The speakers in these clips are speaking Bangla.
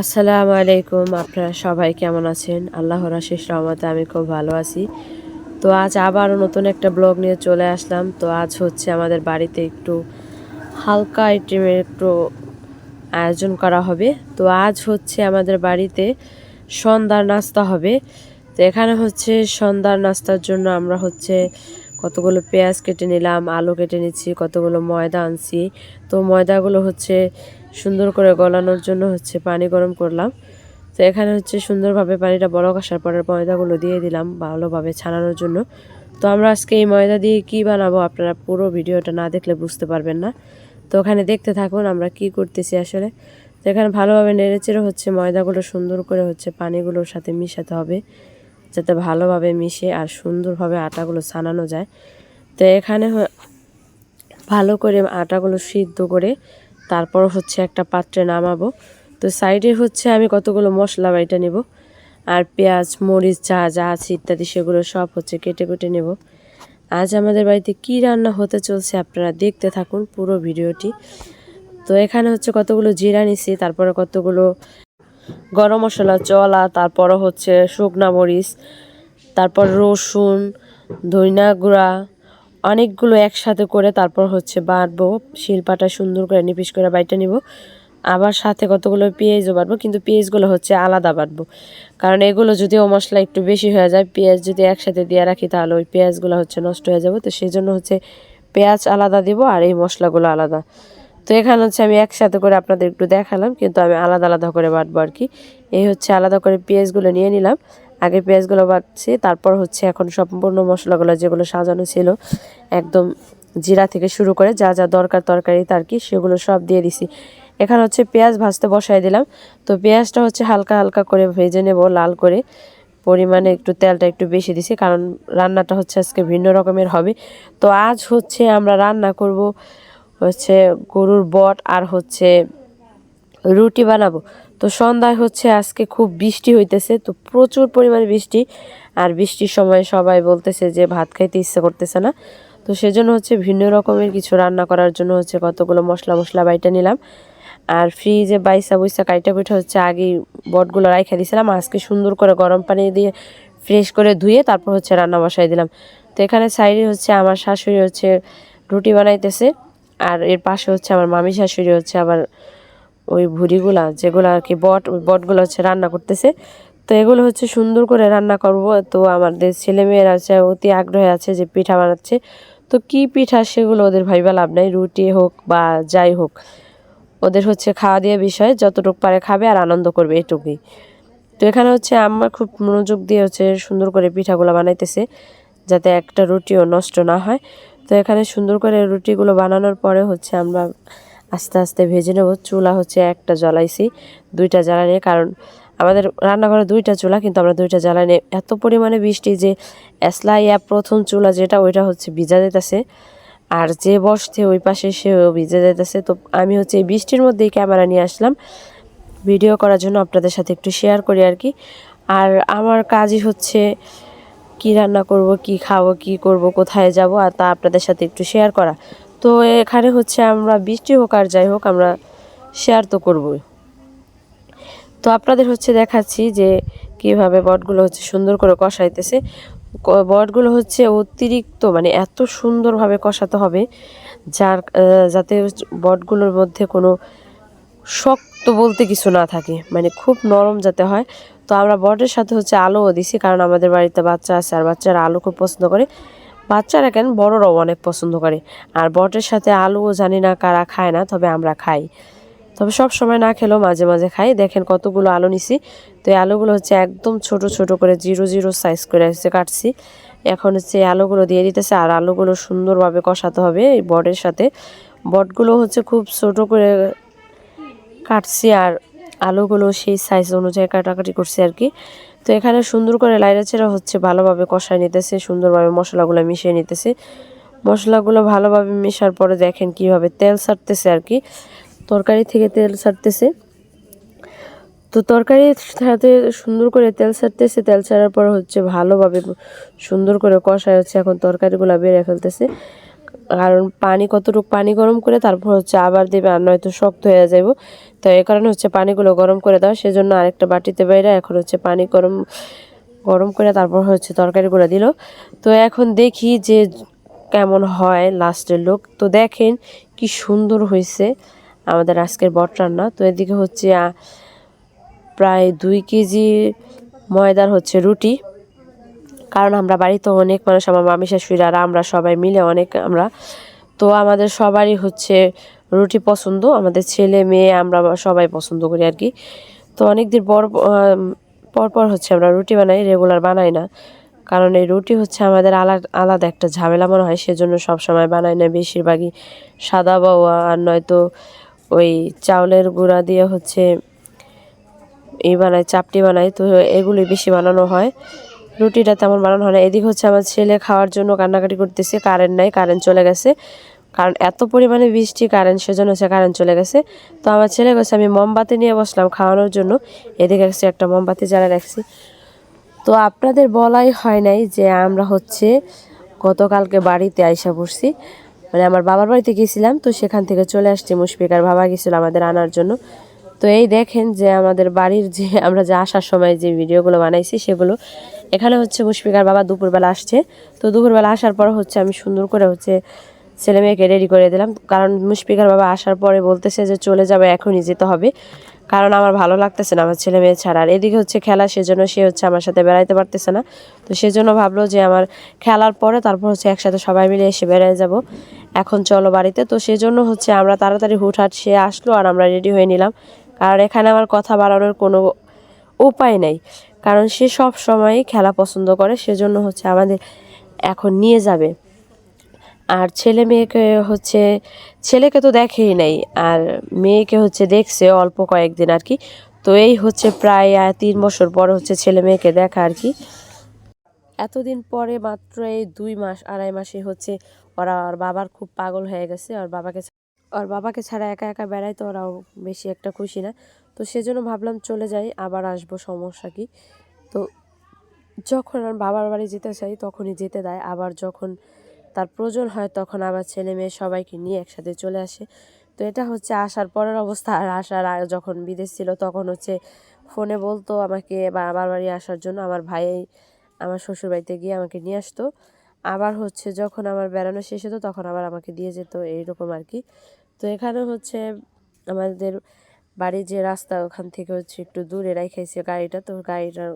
আসসালামু আলাইকুম, আপনারা সবাই কেমন আছেন? আল্লাহর আশিস রহমতে আমি খুব ভালো আছি। তো আজ আবারও নতুন একটা ব্লগ নিয়ে চলে আসলাম। তো আজ হচ্ছে আমাদের বাড়িতে একটু হালকা আইটেমের একটু আয়োজন করা হবে। তো আজ হচ্ছে আমাদের বাড়িতে সন্ধ্যার নাস্তা হবে। তো এখানে হচ্ছে সন্ধ্যার নাস্তার জন্য আমরা হচ্ছে কতগুলো পেঁয়াজ কেটে নিলাম, আলু কেটে নিচ্ছি, কতগুলো ময়দা আনছি। তো ময়দাগুলো হচ্ছে সুন্দর করে গলানোর জন্য হচ্ছে পানি গরম করলাম। তো এখানে হচ্ছে সুন্দরভাবে পানিটা বরফ আসার পরে ময়দাগুলো দিয়ে দিলাম ভালোভাবে ছানানোর জন্য। তো আমরা আজকে এই ময়দা দিয়ে কি বানাবো আপনারা পুরো ভিডিওটা না দেখলে বুঝতে পারবেন না। তো ওখানে দেখতে থাকুন আমরা কি করতেছি আসলে। তো এখানে ভালোভাবে নেড়েচেড়ে হচ্ছে ময়দাগুলো সুন্দর করে হচ্ছে পানিগুলোর সাথে মিশাতে হবে। যাতে ভালোভাবে মিশে আর সুন্দরভাবে আটাগুলো ছানানো যায়। তো এখানে ভালো করে আটাগুলো সিদ্ধ করে তারপর হচ্ছে একটা পাত্রে নামাবো। তো সাইডে হচ্ছে আমি কতগুলো মশলা বাইটা নেব, আর পেঁয়াজ, মরিচ চা যা আছে ইত্যাদি সেগুলো সব হচ্ছে কেটে কেটে নেব। আজ আমাদের বাড়িতে কি রান্না হতে চলছে আপনারা দেখতে থাকুন পুরো ভিডিওটি। তো এখানে হচ্ছে কতগুলো জিরা নিছি, তারপরে কতগুলো গরম মশলা, চলা তারপর হচ্ছে শুকনা মরিচ, তারপর রসুন ধইনা গুঁড়া, অনেকগুলো একসাথে করে তারপর হচ্ছে বাটবো, শিলপাটা সুন্দর করে নিপিস করে বাইটা নিব। আবার সাথে কতগুলো পেঁয়াজও বাটবো, কিন্তু পেঁয়াজগুলো হচ্ছে আলাদা বাটবো। কারণ এগুলো যদি ও মশলা একটু বেশি হয়ে যায়, পেঁয়াজ যদি একসাথে দিয়ে রাখি তাহলে ওই পেঁয়াজগুলো হচ্ছে নষ্ট হয়ে যাবে। তো সেই জন্য হচ্ছে পেঁয়াজ আলাদা দিব আর এই মশলাগুলো আলাদা। তো এখানে হচ্ছে আমি একসাথে করে আপনাদের একটু দেখালাম, কিন্তু আমি আলাদা আলাদা করে বাটবো আর কি। এই হচ্ছে আলাদা করে পেঁয়াজগুলো নিয়ে নিলাম। আগে পেঁয়াজগুলো বাটছি, তারপর হচ্ছে এখন সম্পূর্ণ মশলাগুলো যেগুলো সাজানো ছিল, একদম জিরা থেকে শুরু করে যা যা দরকার তরকারি তার কি, সেগুলো সব দিয়ে দিছি। এখানে হচ্ছে পেঁয়াজ ভাজতে বসাই দিলাম। তো পেঁয়াজটা হচ্ছে হালকা হালকা করে ভেজে নেব, লাল করে পরিমাণে একটু তেলটা একটু বেশি দিছি, কারণ রান্নাটা হচ্ছে আজকে ভিন্ন রকমের হবে। তো আজ হচ্ছে আমরা রান্না করব হচ্ছে গরুর বট আর হচ্ছে রুটি বানাবো। তো সন্ধ্যায় হচ্ছে আজকে খুব বৃষ্টি হইতেছে, তো প্রচুর পরিমাণে বৃষ্টি। আর বৃষ্টির সময় সবাই বলতেছে যে ভাত খাইতে ইচ্ছে করতেছে না। তো সেজন্য হচ্ছে ভিন্ন রকমের কিছু রান্না করার জন্য হচ্ছে কতগুলো মশলা মশলা বাইটা নিলাম। আর ফ্রিজে বাইসা বইসা কাইটা কুইটা হচ্ছে আগেই বটগুলো রাইখা দিয়েছিলাম আজকে সুন্দর করে গরম পানি দিয়ে ফ্রেশ করে ধুয়ে তারপর হচ্ছে রান্না বসাই দিলাম। তো এখানে সাইডে হচ্ছে আমার শাশুড়ি হচ্ছে রুটি বানাইতেছে। আর এর পাশে হচ্ছে আমার মামি শাশুড়ি হচ্ছে আবার ওই ভুড়িগুলা, যেগুলো আর কি বট ওই বটগুলো হচ্ছে রান্না করতেছে। তো এগুলো হচ্ছে সুন্দর করে রান্না করব। তো আমাদের ছেলেমেয়েরা হচ্ছে অতি আগ্রহে আছে যে পিঠা বানাচ্ছে। তো কি পিঠা সেগুলো ওদের ভাইবা লাভ নাই, রুটি হোক বা যাই হোক। ওদের হচ্ছে খাওয়া দিয়ে বিষয়, যতটুকু পারে খাবে আর আনন্দ করবে এটুকুই। তো এখানে হচ্ছে আমার খুব মনোযোগ দিয়ে হচ্ছে সুন্দর করে পিঠাগুলো বানাইতেছে, যাতে একটা রুটিও নষ্ট না হয়। তো এখানে সুন্দর করে রুটিগুলো বানানোর পরে হচ্ছে আমরা আস্তে আস্তে ভেজে নেব। চুলা হচ্ছে একটা জ্বালাইছি দুইটা জ্বালানি, কারণ আমাদের রান্নাঘরে দুইটা চুলা, কিন্তু আমরা দুইটা জ্বালানি। এত পরিমাণে বৃষ্টি যে এসলাই অ্যাপ প্রথম চুলা যেটা, ওইটা হচ্ছে ভিজা যেতেছে আর যে বসছে ওই পাশে সেও ভিজে যেতেছে তো আমি হচ্ছে এই বৃষ্টির মধ্যেই ক্যামেরা নিয়ে আসলাম। ভিডিও করার জন্য আপনাদের সাথে একটু শেয়ার করি আর কি। আর আমার কাজই হচ্ছে কি রান্না করব, কি খাব, কি করব, কোথায় যাব, আর তা আপনাদের সাথে একটু শেয়ার করা। তো এখানে হচ্ছে আমরা বৃষ্টি হোক আর যাই হোক আমরা শেয়ার তো করবই। তো আপনাদের হচ্ছে দেখাচ্ছি যে কীভাবে বটগুলো হচ্ছে সুন্দর করে কষাইতেছে। বটগুলো হচ্ছে অতিরিক্ত মানে এত সুন্দরভাবে কষাতে হবে, যার যাতে বটগুলোর মধ্যে কোনো শক্ত বলতে কিছু না থাকে মানে খুব নরম যাতে হয়। তো আমরা বটের সাথে হচ্ছে আলুও দিছি, কারণ আমাদের বাড়িতে বাচ্চা আছে আর বাচ্চারা আলু খুব পছন্দ করে। বাচ্চারা কেন? বড়রাও অনেক পছন্দ করে। আর বটের সাথে আলুও জানি না কারা খায় না, তবে আমরা খাই। তবে সব সময় না খেলেও মাঝে মাঝে খাই। দেখেন কতগুলো আলু নিছি। তো এই আলুগুলো হচ্ছে একদম ছোট ছোট করে জিরো জিরো সাইজ করে হচ্ছে কাটছি। এখন হচ্ছে এই আলুগুলো দিয়ে দিতেছে আর আলুগুলো সুন্দরভাবে কষাতে হবে এই বটের সাথে। বটগুলো হচ্ছে খুব ছোট করে কাটছি আর আলুগুলো সেই সাইজ অনুযায়ী কাটাকাটি করছি আর কি তো এখানে সুন্দর করে লাইড়াচেরা হচ্ছে, ভালোভাবে কষায় নিতেছে, সুন্দরভাবে মশলাগুলো মিশিয়ে নিতেছে। মশলাগুলো ভালোভাবে মেশার পরে দেখেন কীভাবে তেল ছাড়তেছে আর কি তরকারি থেকে তেল ছাড়তেছে। তো তরকারির সাথে সুন্দর করে তেল ছাড়তেছে, তেল ছাড়ার পর হচ্ছে ভালোভাবে সুন্দর করে কষায় হচ্ছে এখন তরকারিগুলো বেড়ে ফেলতেছে। কারণ পানি কতটুকু পানি গরম করে, তারপর হচ্ছে আবার দেবে আর নয়তো শক্ত হয়ে যাব তো এই কারণে হচ্ছে পানিগুলো গরম করে দাও, সেজন্য আরেকটা বাটিতে বাইরে এখন হচ্ছে পানি গরম গরম করে তারপর হচ্ছে তরকারিগুলো দিল। তো এখন দেখি যে কেমন হয় লাস্টের লোক তো দেখেন কি সুন্দর হয়েছে আমাদের আজকের বট রান্না। তো এদিকে হচ্ছে প্রায় দুই কেজি ময়দার হচ্ছে রুটি। কারণ আমরা বাড়িতে অনেক মানুষ আমার মামি শাশুড়ি আর আমরা সবাই মিলে অনেক আমরা। তো আমাদের সবারই হচ্ছে রুটি পছন্দ আমাদের ছেলে মেয়ে আমরা সবাই পছন্দ করি আর কি। তো অনেক দিন পর আম, পর পর হচ্ছে আমরা রুটি বানাই রেগুলার বানাই না। কারণ এই রুটি হচ্ছে আমাদের আলাদা আলাদা একটা ঝামেলা মনে হয় সেজন্য সব সময় বানাই না। বেশিরভাগই সাদা বাউয়া আর নয়তো ওই চাউলের গুঁড়া দিয়ে হচ্ছে এই বানাই চাপটি বানাই তো এগুলোই বেশি বানানো হয়। রুটিটা তেমন বানানো হয় না। এদিকে হচ্ছে আমার ছেলে খাওয়ার জন্য কান্নাকাটি করতেছে কারেন্ট নাই কারেন্ট চলে গেছে। কারণ এত পরিমাণে বৃষ্টি কারেন্ট সেজন্য হচ্ছে কারেন্ট চলে গেছে। তো আমার ছেলে গেছে আমি মোমবাতি নিয়ে বসলাম খাওয়ানোর জন্য। এদিকে হচ্ছে একটা মোমবাতি জ্বালা রাখছি। তো আপনাদের বলাই হয় নাই যে আমরা হচ্ছে গতকালকে বাড়িতে আইসা পড়ছি। মানে আমার বাবার বাড়িতে গেছিলাম, তো সেখান থেকে চলে আসছি মুশফিকার বাবা গেছিল আমাদের আনার জন্য। তো এই দেখেন যে আমাদের বাড়ির যে, আমরা যে আসার সময় যে ভিডিওগুলো বানাইছি সেগুলো, এখানে হচ্ছে মুশফিকার বাবা দুপুরবেলা আসছে। তো দুপুরবেলা আসার পর হচ্ছে আমি সুন্দর করে হচ্ছে ছেলে মেয়েকে রেডি করে দিলাম। কারণ মুশফিকার বাবা আসার পরে বলতেছে যে চলে যাবে, এখনই যেতে হবে। কারণ আমার ভালো লাগতেছে না আমার ছেলে মেয়ে ছাড়া। আর এদিকে হচ্ছে খেলা, সেজন্য সে হচ্ছে আমার সাথে বেড়াইতে পারতেছে না। তো সেজন্য ভাবলো যে আমার খেলার পরে তারপর হচ্ছে একসাথে সবাই মিলে এসে বেড়ায় যাব। এখন চলো বাড়িতে। তো সেজন্য হচ্ছে আমরা তাড়াতাড়ি হুটহাট সে আসলো আর আমরা রেডি হয়ে নিলাম। কারণ এখানে আমার কথা বাড়ানোর কোনো উপায় নেই। কারণ সে সব সময় খেলা পছন্দ করে, সেজন্য হচ্ছে আমাদের এখন নিয়ে যাবে। আর ছেলে মেয়েকে হচ্ছে, ছেলেকে তো দেখেই নাই, আর মেয়েকে হচ্ছে দেখছে অল্প কয়েকদিন আর কি। তো এই হচ্ছে প্রায় তিন বছর পর হচ্ছে ছেলে মেয়েকে দেখা আর কি। এতদিন পরে মাত্র এই দুই মাস, আড়াই মাসে হচ্ছে ওরা, ওর বাবার খুব পাগল হয়ে গেছে, ওর বাবাকে ওর বাবাকে ছাড়া একা একা বেড়াই তো ওরাও বেশি একটা খুশি না। তো সেজন্য ভাবলাম চলে যাই, আবার আসব, সমস্যা কি? তো যখন আমার বাবার বাড়ি যেতে চাই তখনই যেতে দেয়, আবার যখন তার প্রয়োজন হয় তখন আবার ছেলে মেয়ে সবাইকে নিয়ে একসাথে চলে আসে। তো এটা হচ্ছে আসার পরের অবস্থা, আর আসার যখন বিদেশ ছিল তখন হচ্ছে ফোনে বলতো আমাকে বাবার বাড়ি আসার জন্য, আমার ভাই আমার শ্বশুর বাড়িতে গিয়ে আমাকে নিয়ে আসতো। আবার হচ্ছে যখন আমার বেড়ানো শেষ হতো তখন আবার আমাকে দিয়ে যেত, এইরকম আর কি। তো এখানে হচ্ছে আমাদের বাড়ির যে রাস্তা, ওখান থেকে হচ্ছে একটু দূরে রাখাইছে গাড়িটা। তো গাড়িটার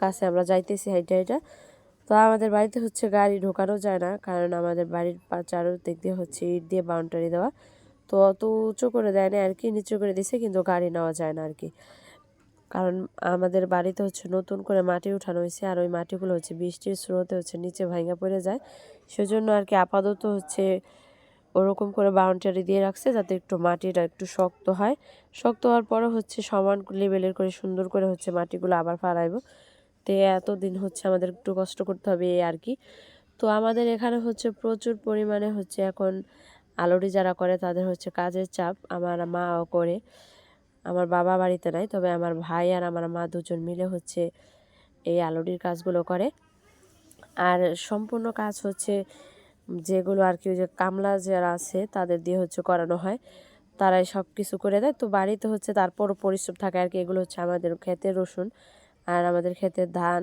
কাছে আমরা যাইতেছি হাইটা হাইটা তো আমাদের বাড়িতে হচ্ছে গাড়ি ঢোকানো যায় না, কারণ আমাদের বাড়ির চারোদিক দিয়ে হচ্ছে ইট দিয়ে বাউন্ডারি দেওয়া। তো অত উঁচু করে দেয় না আর কি, নিচু করে দিছে, কিন্তু গাড়ি নেওয়া যায় না আর কি। কারণ আমাদের বাড়িতে হচ্ছে নতুন করে মাটি উঠানো হয়েছে, আর ওই মাটিগুলো হচ্ছে বৃষ্টির স্রোতে হচ্ছে নিচে ভাঙা পড়ে যায়। সেজন্য আর কি আপাতত হচ্ছে ওরকম করে বাউন্ডারি দিয়ে রাখছে যাতে একটু মাটিটা একটু শক্ত হয়। শক্ত হওয়ার পরে হচ্ছে সমান লেভেলের করে সুন্দর করে হচ্ছে মাটিগুলো আবার ফালাইবো। তো এতদিন হচ্ছে আমাদের একটু কষ্ট করতে হবে এই আর কি। তো আমাদের এখানে হচ্ছে প্রচুর পরিমাণে হচ্ছে এখন আলুরি যারা করে তাদের হচ্ছে কাজের চাপ। আমার মাও করে, আমার বাবা বাড়িতে নাই, তবে আমার ভাই আর আমার মা দুজন মিলে হচ্ছে এই আলুরির কাজগুলো করে। আর সম্পূর্ণ কাজ হচ্ছে যেগুলো আর কি ওই যে কামলা যারা আছে, তাদের দিয়ে হচ্ছে করানো হয়। তারাই সব কিছু করে দেয়। তো বাড়িতে হচ্ছে তারপরও পরিশ্রম থাকে আর কি। এগুলো হচ্ছে আমাদের ক্ষেতের রসুন আর আমাদের ক্ষেতের ধান।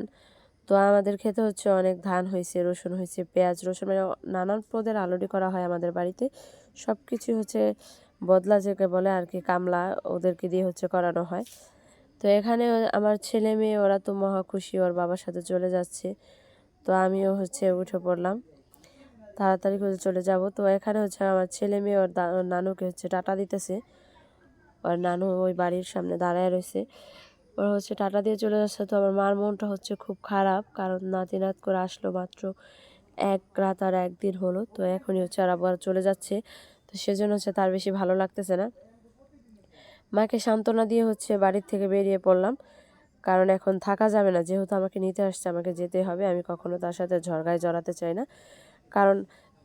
তো আমাদের ক্ষেতে হচ্ছে অনেক ধান হয়েছে, রসুন হয়েছে, পেঁয়াজ, রসুন মানে নানান পদের আলুরি করা হয় আমাদের বাড়িতে। সব কিছু হচ্ছে বদলা যেকে বলে আর কি কামলা ওদেরকে দিয়ে হচ্ছে করানো হয়। তো এখানে আমার ছেলে মেয়ে, ওরা তো মহা খুশি, ওর বাবার সাথে চলে যাচ্ছে। তো আমিও হচ্ছে উঠে পড়লাম। তাড়াতাড়ি করে চলে যাব। তো এখানে হচ্ছে আমার ছেলে মেয়ে, ওর নানুকে হচ্ছে টাটা দিতেছে। ওর নানু ওই বাড়ির সামনে দাঁড়ায় রয়েছে। ওরা হচ্ছে টাটা দিয়ে চলে যাচ্ছে। তো আমার মার মনটা হচ্ছে খুব খারাপ, কারণ নাতি নাত করে আসলো মাত্র এক রাত আর একদিন হলো। তো এখনই হচ্ছে আর আবার চলে যাচ্ছে। তো সেজন্য হচ্ছে তার বেশি ভালো লাগতেছে না। মাকে সান্ত্বনা দিয়ে হচ্ছে বাড়ির থেকে বেরিয়ে পড়লাম। কারণ এখন থাকা যাবে না। যেহেতু আমাকে নিতে আসছে, আমাকে যেতে হবে। আমি কখনো তার সাথে ঝড়গায় জড়াতে চাই না। কারণ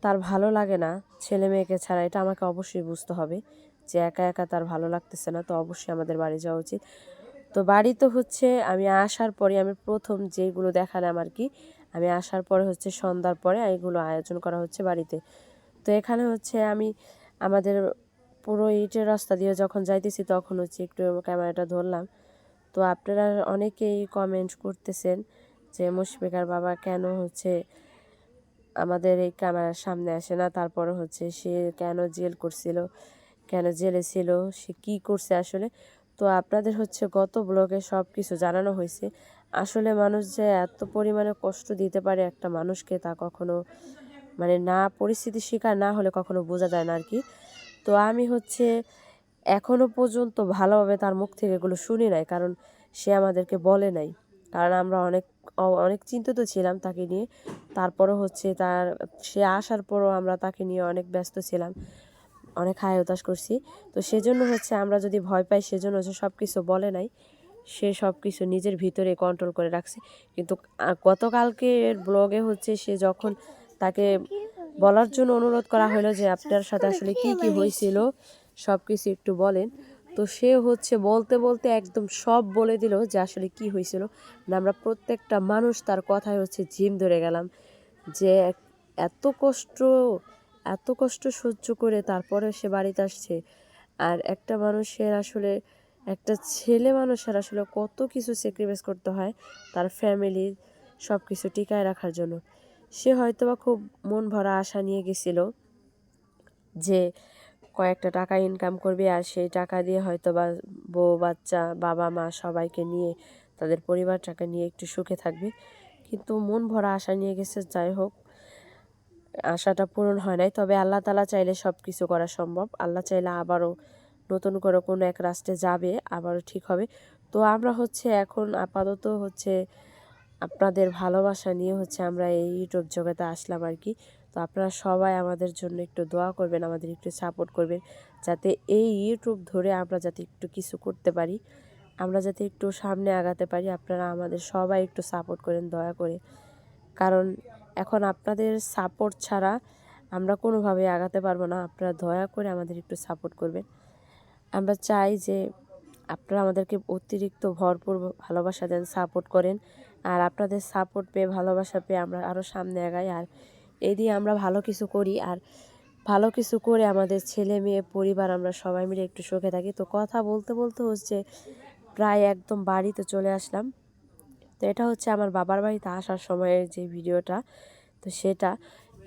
তার ভালো লাগে না ছেলে মেয়েকে ছাড়া, এটা আমাকে অবশ্যই বুঝতে হবে যে একা একা তার ভালো লাগতেছে না, তো অবশ্যই আমাদের বাড়ি যাওয়া উচিত। তো বাড়ি তো হচ্ছে আমি আসার পরে আমি প্রথম যেগুলো দেখালাম আর কি, আমি আসার পরে হচ্ছে সন্ধ্যার পরে এগুলো আয়োজন করা হচ্ছে বাড়িতে। তো এখানে হচ্ছে আমি আমাদের পুরো ইটের রাস্তা দিয়ে যখন যাইতেছি তখন হচ্ছে একটু ক্যামেরাটা ধরলাম। তো আপনারা অনেকেই কমেন্ট করতেছেন যে মুশফিকার বাবা কেন হচ্ছে আমাদের এই ক্যামেরার সামনে আসে না। তারপরে হচ্ছে সে কেন জেল করছিল, কেন জেলে ছিল, সে কি করছে আসলে? তো আপনাদের হচ্ছে গত ব্লগে সব কিছু জানানো হয়েছে। আসলে মানুষ যে এত পরিমাণে কষ্ট দিতে পারে একটা মানুষকে তা কখনো মানে না, পরিস্থিতির শিকার না হলে কখনো বোঝা যায় না আর কি। তো আমি হচ্ছে এখনও পর্যন্ত ভালোভাবে তার মুখ থেকে এগুলো শুনি নাই, কারণ সে আমাদেরকে বলে নাই। কারণ আমরা অনেক অনেক চিন্তিত ছিলাম তাকে নিয়ে। তারপরও হচ্ছে তার, সে আসার পরও আমরা তাকে নিয়ে অনেক ব্যস্ত ছিলাম, অনেক হায় হতাশ করছি। তো সেজন্য হচ্ছে আমরা যদি ভয় পাই, সেজন্য হচ্ছে সব কিছু বলে নাই। সে সব কিছু নিজের ভিতরে কন্ট্রোল করে রাখছে। কিন্তু গতকালকে ব্লগে হচ্ছে সে যখন তাকে বলার জন্য অনুরোধ করা হলো যে আপনার সাথে আসলে কি কি হয়েছিল সব কিছু একটু বলেন। তো সে হচ্ছে বলতে বলতে একদম সব বলে দিল যে আসলে কি হয়েছিল। না আমরা প্রত্যেকটা মানুষ তার কথায় হচ্ছে জিম ধরে গেলাম যে এত কষ্ট এত কষ্ট সহ্য করে তারপরে সে বাড়িতে আসছে। আর একটা মানুষের আসলে, একটা ছেলে মানুষের আসলে কত কিছু স্যাক্রিফাইস করতে হয় তার ফ্যামিলির সব কিছু টিকায় রাখার জন্য। সে হয়তোবা খুব মন ভরা আশা নিয়ে গেছিল যে কয়েকটা টাকা ইনকাম করবে আর সেই টাকা দিয়ে হয়তো বা বউ, বাচ্চা, বাবা, মা সবাইকে নিয়ে তাদের পরিবারটাকে নিয়ে একটু সুখে থাকবে। কিন্তু মন ভরা আশা নিয়ে গেছে, যাই হোক। আশাটা পূরণ হয় নাই, তবে আল্লাহ তালা চাইলে সব কিছু করা সম্ভব। আল্লাহ চাইলে আবারও নতুন করে কোনো এক রাস্তে যাবে, আবারও ঠিক হবে। তো আমরা হচ্ছে এখন আপাতত হচ্ছে আপনাদের ভালোবাসা নিয়ে হচ্ছে আমরা এই ইউটিউব জগতে আসলাম আর কি। তো আপনারা সবাই আমাদের জন্য একটু দোয়া করবেন, আমাদের একটু সাপোর্ট করবেন, যাতে এই ইউটিউব ধরে আমরা যাতে একটু কিছু করতে পারি, আমরা যাতে একটু সামনে আগাতে পারি, আপনারা আমাদের সবাই একটু সাপোর্ট করেন, দয়া করে। কারণ এখন আপনাদের সাপোর্ট ছাড়া আমরা কোনোভাবে আগাতে পারব না, আপনারা দয়া করে আমাদের একটু সাপোর্ট করবেন। আমরা চাই যে আপনারা আমাদেরকে অতিরিক্ত ভরপুর ভালোবাসা দেন সাপোর্ট করেন, আর আপনাদের সাপোর্ট পেয়ে, ভালোবাসা পেয়ে আমরা আরও সামনে আগাই, আর এই দিয়ে আমরা ভালো কিছু করি আর ভালো কিছু করে আমাদের ছেলে মেয়ে পরিবার আমরা সবাই মিলে একটু সুখে থাকি। তো কথা বলতে বলতে হচ্ছে প্রায় একদম বাড়িতে চলে আসলাম। তো এটা হচ্ছে আমার বাবার বাড়িতে আসার সময়ের যে ভিডিওটা, তো সেটা।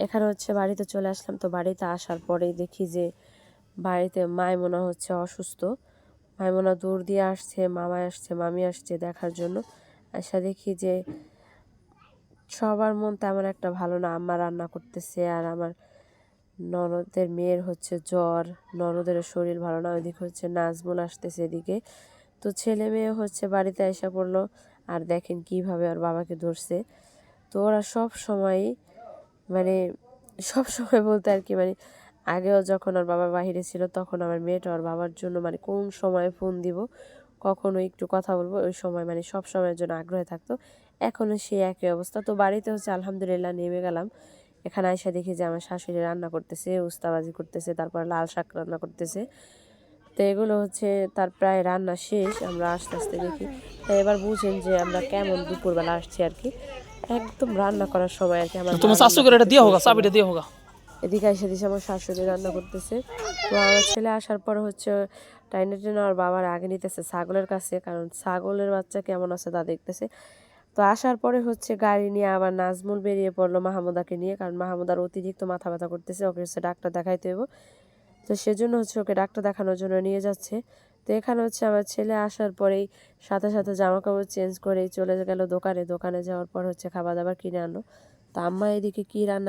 এখানে হচ্ছে বাড়িতে চলে আসলাম। তো বাড়িতে আসার পরেই দেখি যে বাড়িতে মায়মোনা হচ্ছে অসুস্থ। মায়মোনা দূর দিয়ে আসছে, মামা আসছে, মামি আসছে দেখার জন্য। আসা দেখি যে সবার মন তেমন একটা ভালো না। আম্মা রান্না করতেছে আর আমার ননদের মেয়ের হচ্ছে জ্বর ননদের শরীর ভালো না। ওইদিকে হচ্ছে নাজমুল আসতেছে এদিকে। তো ছেলে মেয়ে হচ্ছে বাড়িতে এসে পড়ল আর দেখেন কীভাবে ওর বাবাকে ধরছে। তো ওরা সব সময় মানে সব সময় বলতে আর কি মানে আগেও যখন ওর বাবা বাহিরে ছিল তখন আমার মেয়েটা ওর বাবার জন্য মানে কোন সময় ফোন দিব, কখনো একটু কথা বলব, ওই সময় মানে সব সময়ের জন্য আগ্রহে থাকতো। এখনও সেই একই অবস্থা। তো বাড়িতে হচ্ছে আলহামদুলিল্লাহ নেমে গেলাম। এখানে আইসা দেখি যে আমার শাশুড়ি রান্না করতেছে উস্তাবাজি করতেছে তারপর লাল শাক রান্না করতেছে। তো এগুলো হচ্ছে তার প্রায় রান্না শেষ আমরা আস্তে আস্তে দেখি। তো এবার বুঝেন যে আমরা কেমন দুপুরবেলা আসছি আর কি। একদম রান্না করার সময় আর কি আমার তোমার মা শাশু করে এটা দিয়ে হোক চাবিটা দিয়ে হোক। এদিকে এসে দিছে আমার শাশুড়ি রান্না করতেছে। তো আমার ছেলে আসার পর হচ্ছে টাইনে টেনে আর বাবার আগে নিতেছে ছাগলের কাছে কারণ ছাগলের বাচ্চা কেমন আছে তা দেখতেছে। তো আসার পরে হচ্ছে গাড়ি নিয়ে আবার নাজমুল বেরিয়ে পড়ল মাহমুদাকে নিয়ে, কারণ মাহমুদার অতিরিক্ত মাথা ব্যথা করতেছে, ওকে হচ্ছে ডাক্তার দেখাইতে হইব। তো সেজন্য হচ্ছে ওকে ডাক্তার দেখানোর জন্য নিয়ে যাচ্ছে। তো এখানে হচ্ছে আমার ছেলে আসার পরেই সাথে সাথে জামা কাপড় চেঞ্জ করেই চলে গেল দোকানে। দোকানে যাওয়ার পর হচ্ছে খাবার দাবার কিনে আনলো। তো আম্মা এদিকে কী রান্না